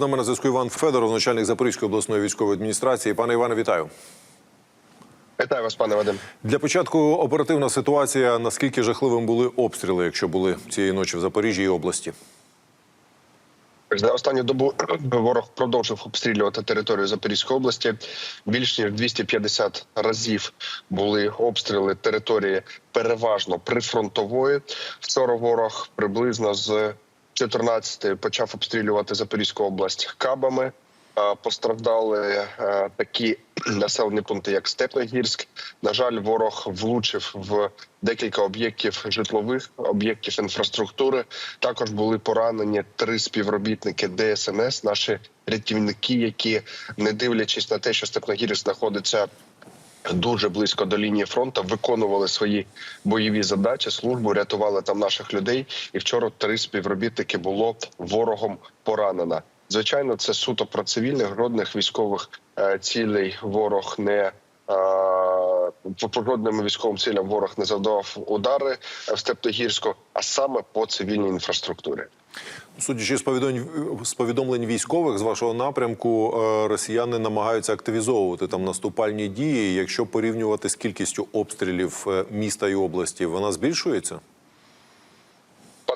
З нами на зв'язку Іван Федоров, начальник Запорізької обласної військової адміністрації. Пане Іване, вітаю. Вітаю вас, пане Вадим. Для початку оперативна ситуація. Наскільки жахливим були обстріли, якщо були цієї ночі в Запоріжжі і області? За останню добу ворог продовжив обстрілювати територію Запорізької області. Більш ніж 250 разів були обстріли території переважно прифронтової. Вчора ворог приблизно з 14 почав обстрілювати Запорізьку область кабами. Постраждали е, такі населені пункти, як Степногірськ. На жаль, ворог влучив в декілька об'єктів житлових об'єктів інфраструктури. Також були поранені три співробітники ДСНС, наші рятівники, які, не дивлячись на те, що Степногірськ знаходиться. Дуже близько до лінії фронту виконували свої бойові задачі, службу рятували там наших людей. І вчора три співробітники було ворогом поранено. Звичайно, це суто про цивільних жодних військових е, цілей ворог не е, по жодним військовим цілям ворог не завдавав удари в Стептогірську, а саме по цивільній інфраструктурі. Судячи з повідомлень, з повідомлень військових з вашого напрямку, е, росіяни намагаються активізовувати там наступальні дії. Якщо порівнювати з кількістю обстрілів е, міста і області, вона збільшується?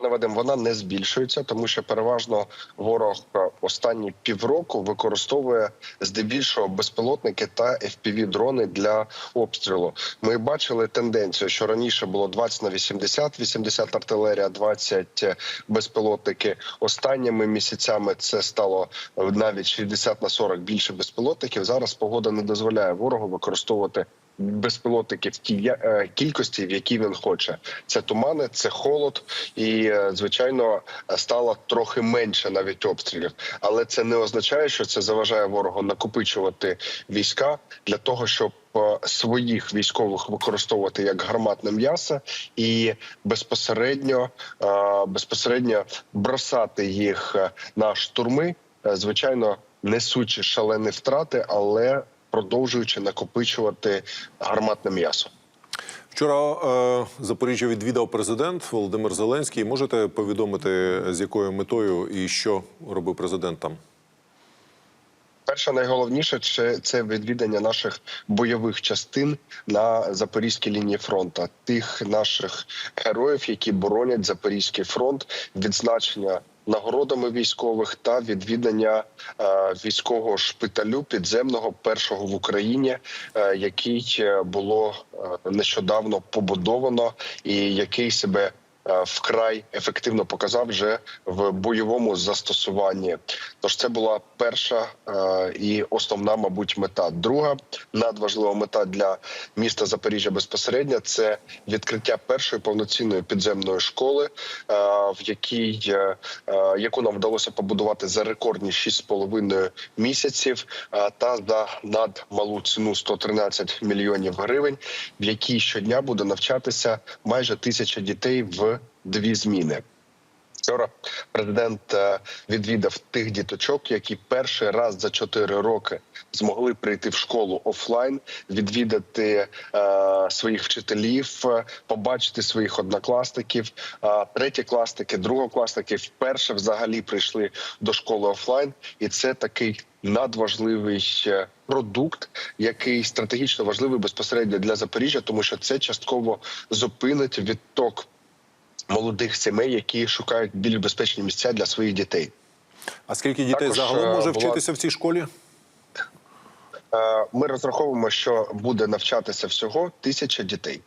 Пане Вадим, вона не збільшується, тому що переважно ворог е, останні півроку використовує здебільшого безпілотники та fpv дрони для обстрілу. Ми бачили тенденцію, що раніше було 20 на 80, 80 артилерія, 20 безпілотники. Останніми місяцями це стало навіть 60 на 40 більше безпілотників. Зараз погода не дозволяє ворогу використовувати безпілотники в тій е, кількості, в якій він хоче. Це тумани, це холод, і е, звичайно стало трохи менше навіть обстрілів. Але це не означає, що це заважає ворогу накопичувати війська для того, щоб е, своїх військових використовувати як гарматне м'ясо і безпосередньо безпосередньо бросати їх на штурми, звичайно, несучи шалені втрати, але продовжуючи накопичувати гарматне м'ясо. Вчора е, Запоріжжя відвідав президент Володимир Зеленський. Можете повідомити, з якою метою і що робив президент там? Перше, найголовніше це, це відвідання наших бойових частин на запорізькій лінії фронту, тих наших героїв, які боронять запорізький фронт, відзначення нагородами військових та відвідання е, військового шпиталю підземного першого в Україні, е, який е, було нещодавно побудовано і який себе вкрай ефективно показав вже в бойовому застосуванні. Тож це була перша е, і основна, мабуть, мета. Друга надважлива мета для міста Запоріжжя безпосередньо це відкриття першої повноцінної підземної школи, е, в якій е, е, яку нам вдалося побудувати за рекордні 6,5 місяців, е, та за надмалу ціну 113 мільйонів гривень, в якій щодня буде навчатися майже тисяча дітей в дві зміни. Вчора президент е, відвідав тих діточок, які перший раз за чотири роки змогли прийти в школу офлайн, відвідати е, своїх вчителів, побачити своїх однокласників. Е, третєкласники, другокласники вперше взагалі прийшли до школи офлайн, і це такий надважливий е, продукт, який стратегічно важливий безпосередньо для Запоріжжя, тому що це частково зупинить відток молодих сімей, які шукають більш безпечні місця для своїх дітей. А скільки дітей Також, загалом е, може була- вчитися в цій школі? Е, Ми розраховуємо, що буде навчатися всього тисяча дітей.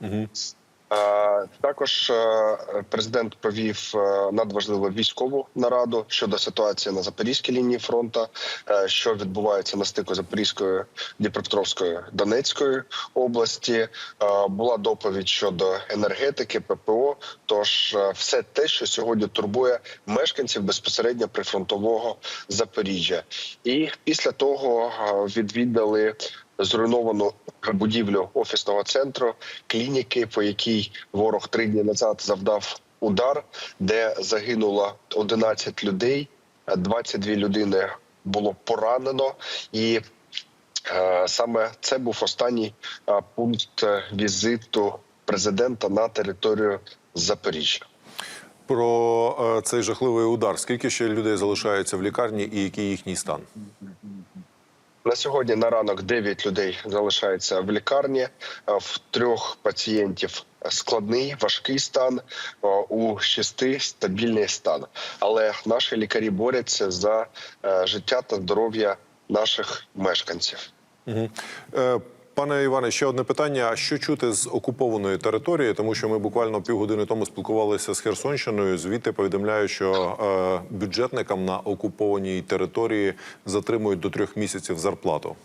Угу. Е, Також е, президент провів е, надважливу військову нараду щодо ситуації на запорізькій лінії фронту, що відбувається на стику Запорізької, Дніпропетровської, Донецької області. Була доповідь щодо енергетики, ППО. Тож все те, що сьогодні турбує мешканців безпосередньо прифронтового Запоріжжя, і після того відвідали зруйновану будівлю офісного центру, клініки, по якій ворог три дні назад завдав удар, де загинуло 11 людей, 22 людини було поранено, і е, саме це був останній е, пункт е, візиту президента на територію Запоріжжя. про цей жахливий удар. Скільки ще людей залишаються в лікарні і який їхній стан? На сьогодні на ранок 9 людей залишається в лікарні. Е, В трьох пацієнтів складний важкий стан, е, у шести стабільний стан. Але наші лікарі борються за е, життя та здоров'я наших мешканців. Угу. Пане Іване, ще одне питання: а що чути з окупованої території? Тому що ми буквально півгодини тому спілкувалися з Херсонщиною. Звідти повідомляю, що е, бюджетникам на окупованій території затримують до трьох місяців зарплату.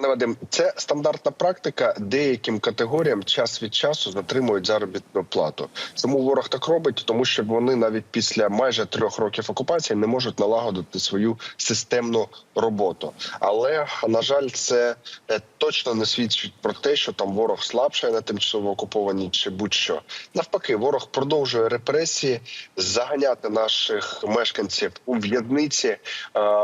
Пане Вадим, це стандартна практика. Деяким категоріям час від часу затримують заробітну плату. Тому ворог так робить, тому що вони навіть після майже трьох років окупації не можуть налагодити свою системну роботу. Але на жаль, це е, точно не свідчить про те, що там ворог слабшає на тимчасово окупованій чи будь-що. Навпаки, ворог продовжує репресії, заганяти наших мешканців у в'язниці, е,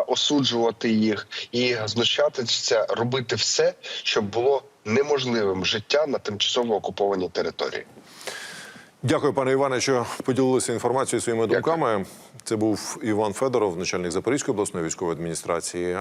осуджувати їх і знущатися, робити все, щоб було неможливим життя на тимчасово окупованій території. Дякую, пане Іване, що поділилися інформацією своїми Дякую. думками. Це був Іван Федоров, начальник Запорізької обласної військової адміністрації.